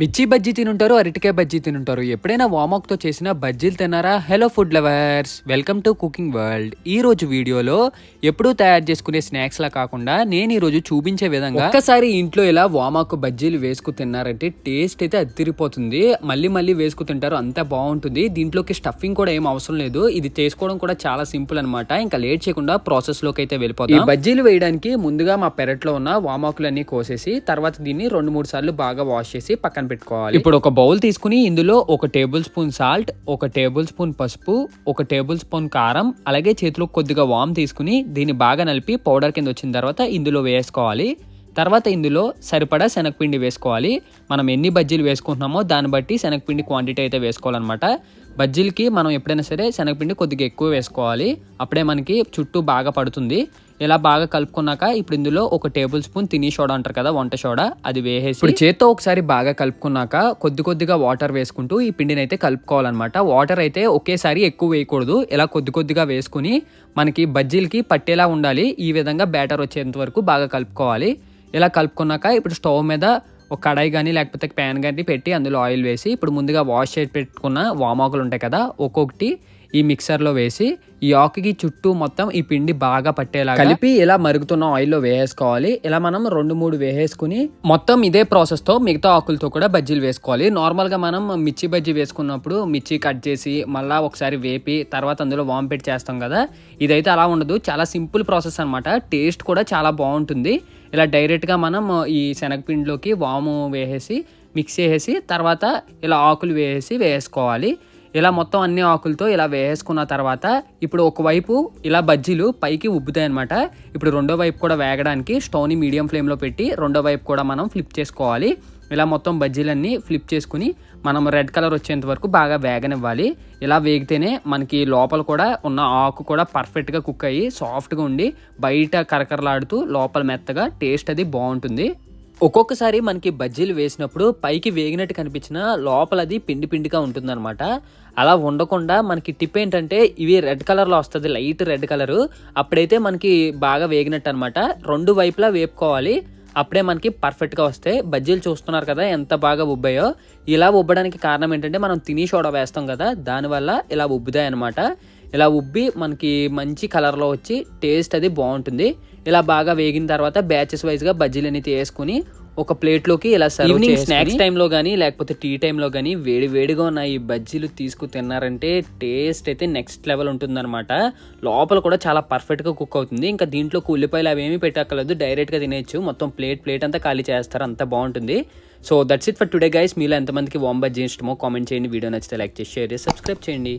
మిర్చి బజ్జీ తినుంటారు అరటికాయ బజ్జీ తినుంటారు. ఎప్పుడైనా వామాక్తో చేసిన బజ్జీలు తిన్నారా? Hello food lovers welcome to cooking world ఈ రోజు వీడియోలో ఎప్పుడూ తయారు చేసుకునే స్నాక్స్ లా కాకుండా నేను ఈ రోజు చూపించే విధంగా ఒక్కసారి ఇంట్లో ఇలా వామాకు బజ్జీలు వేసుకు తిన్నారంటే టేస్ట్ అయితే అదిరిపోతుంది మళ్ళీ మళ్ళీ వేసుకు తింటారు అంత బాగుంటుంది. దీంట్లోకి స్టఫింగ్ కూడా ఏం అవసరం లేదు. ఇది చేసుకోవడం కూడా చాలా సింపుల్ అనమాట ఇంకా లేట్ చేయకుండా ప్రాసెస్లోకి అయితే వెళ్ళిపోతాం బజ్జీలు వేయడానికి ముందుగా మా పెరట్లో ఉన్న వామాకులన్నీ కోసేసి తర్వాత దీన్ని రెండు మూడు సార్లు బాగా వాష్ చేసి పక్కన పెట్టుకోవాలి. ఇప్పుడు ఒక బౌల్ తీసుకుని ఇందులో ఒక టేబుల్ స్పూన్ సాల్ట్ ఒక టేబుల్ స్పూన్ పసుపు ఒక టేబుల్ స్పూన్ కారం అలాగే చేతిలో కొద్దిగా వామ్ తీసుకుని దీన్ని బాగా నలిపి పౌడర్ కింద వచ్చిన తర్వాత ఇందులో వేసుకోవాలి. తర్వాత ఇందులో సరిపడా శనగపిండి వేసుకోవాలి. మనం ఎన్ని బజ్జీలు వేసుకుంటున్నామో దాన్ని బట్టి శనగపిండి క్వాంటిటీ అయితే వేసుకోవాలన్నమాట. బజ్జీలకి మనం ఎప్పుడైనా సరే శనగపిండి కొద్దిగా ఎక్కువ వేసుకోవాలి. అప్పుడే మనకి చుట్టూ బాగా పడుతుంది. ఇలా బాగా కలుపుకున్నాక ఇప్పుడు ఇందులో ఒక టేబుల్ స్పూన్ తిని సోడా అంటారు కదా వంట సోడా. అది వేసేసి ఇప్పుడు చేత్తో ఒకసారి బాగా కలుపుకున్నాక కొద్ది కొద్దిగా వాటర్ వేసుకుంటూ ఈ పిండిని అయితే కలుపుకోవాలన్నమాట. వాటర్ అయితే ఒకేసారి ఎక్కువ వేయకూడదు. ఇలా కొద్ది కొద్దిగా వేసుకుని మనకి బజ్జీలకి పట్టేలా ఉండాలి. ఈ విధంగా బ్యాటర్ వచ్చేంత వరకు బాగా కలుపుకోవాలి. ఇలా కలుపుకున్నాక ఇప్పుడు స్టవ్ మీద ఒక కడాయి కానీ లేకపోతే ప్యాన్ కానీ పెట్టి అందులో ఆయిల్ వేసి ఇప్పుడు ముందుగా వాష్ చేసి పెట్టుకున్న వామాకులు ఉంటాయి కదా ఒక్కొక్కటి ఈ మిక్సర్లో వేసి ఈ ఆకుకి చుట్టూ మొత్తం ఈ పిండి బాగా పట్టేలా కలిపి ఇలా మరుగుతున్న ఆయిల్లో వేసుకోవాలి ఇలా మనం రెండు మూడు వేసేసుకుని మొత్తం ఇదే ప్రాసెస్తో మిగతా ఆకులతో కూడా బజ్జీలు వేసుకోవాలి. నార్మల్గా మనం మిర్చి బజ్జీ వేసుకున్నప్పుడు మిర్చి కట్ చేసి మళ్ళా ఒకసారి వేపి తర్వాత అందులో వాంపెట్ చేస్తాం కదా. ఇదైతే అలా ఉండదు. చాలా సింపుల్ ప్రాసెస్ అనమాట టేస్ట్ కూడా చాలా బాగుంటుంది. ఇలా డైరెక్ట్గా మనం ఈ శనగపిండిలోకి వాము వేసేసి మిక్స్ చేసేసి తర్వాత ఇలా ఆకులు వేసేసి వేసుకోవాలి. ఇలా మొత్తం అన్ని ఆకులతో ఇలా వేసుకున్న తర్వాత ఇప్పుడు ఒకవైపు ఇలా బజ్జీలు పైకి ఉబ్బుతాయి అనమాట ఇప్పుడు రెండో వైపు కూడా వేగడానికి స్టవ్ని మీడియం ఫ్లేమ్లో పెట్టి రెండో వైపు కూడా మనం ఫ్లిప్ చేసుకోవాలి. ఇలా మొత్తం బజ్జీలన్నీ ఫ్లిప్ చేసుకుని మనం రెడ్ కలర్ వచ్చేంత వరకు బాగా వేగనివ్వాలి. ఇలా వేగితేనే మనకి లోపల కూడా ఉన్న ఆకు కూడా పర్ఫెక్ట్గా కుక్ అయ్యి సాఫ్ట్గా ఉండి బయట కరకరలాడుతూ లోపల మెత్తగా టేస్ట్ అది బాగుంటుంది. ఒక్కొక్కసారి మనకి బజ్జీలు వేసినప్పుడు పైకి వేగినట్టు కనిపించిన లోపల అది పిండి పిండిగా ఉంటుందన్నమాట. అలా ఉండకుండా మనకి టిప్ ఏంటంటే ఇవి రెడ్ కలర్లో వస్తుంది లైట్ రెడ్ కలరు. అప్పుడైతే మనకి బాగా వేగినట్టు అనమాట రెండు వైపులా వేపుకోవాలి. అప్పుడే మనకి పర్ఫెక్ట్గా వస్తాయి బజ్జీలు చూస్తున్నారు కదా ఎంత బాగా ఉబ్బాయో. ఇలా ఉబ్బడానికి కారణం ఏంటంటే మనం తిని సోడా వేస్తాం కదా దానివల్ల ఇలా ఉబ్బుతాయి అనమాట ఇలా ఉబ్బి మనకి మంచి కలర్లో వచ్చి టేస్ట్ అది బాగుంటుంది. ఇలా బాగా వేగిన తర్వాత బ్యాచెస్ వైజ్గా బజ్జీలు అనేది వేసుకుని ఒక ప్లేట్లోకి ఇలా ఈవినింగ్ స్నాక్స్ టైంలో కానీ లేకపోతే టీ టైంలో కానీ వేడి వేడిగా ఉన్న ఈ బజ్జీలు తీసుకు తిన్నారంటే టేస్ట్ అయితే నెక్స్ట్ లెవెల్ ఉంటుందన్నమాట. లోపల కూడా చాలా పర్ఫెక్ట్గా కుక్ అవుతుంది. ఇంకా దీంట్లో ఉల్లిపాయలు అవి ఏమీ పెట్టక్కర్లేదు. డైరెక్ట్గా తినేయచ్చు. మొత్తం ప్లేట్ ప్లేట్ అంతా ఖాళీ చేస్తారు. అంత బాగుంటుంది. So that's it for today guys మీలో ఎంతమందికి వామ్ బజ్జీ ఇష్టమో కామెంట్ చేయండి. వీడియో నచ్చితే లైక్ చేసి షేర్ చేసి సబ్స్క్రైబ్ చేయండి.